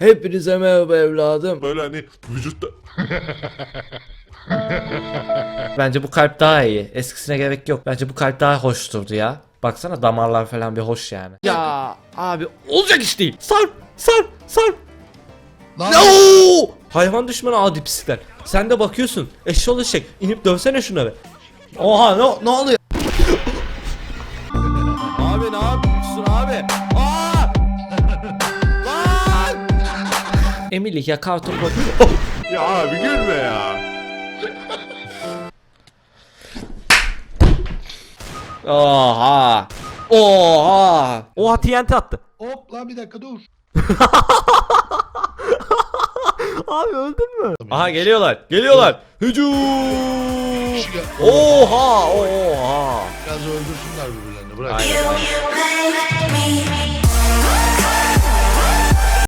Hepinize merhaba evladım. Böyle hani vücutta... Bence bu kalp daha iyi. Eskisine gerek yok. Bence bu kalp daha hoş durdu ya. Baksana damarlar falan bir hoş yani. Ya abi olacak iş değil. Sar sar sar. Lan No! Hayvan düşmanı adi pislikler. Sen de bakıyorsun. Eşşoğlu eşek. İnip dövsene şunları. Oha ne, ne oluyor? abi ne yapıyorsun abi? Emily ya karton koy. Ya abi gülme ya. Oha! Oha! Oha TNT attı. hop lan bir dakika dur. Abi öldün mü? Aha geliyorlar. Geliyorlar. Hücum! Gel- Oha! Oha! Biraz öldürsünler birbirlerini bırak. Aynen.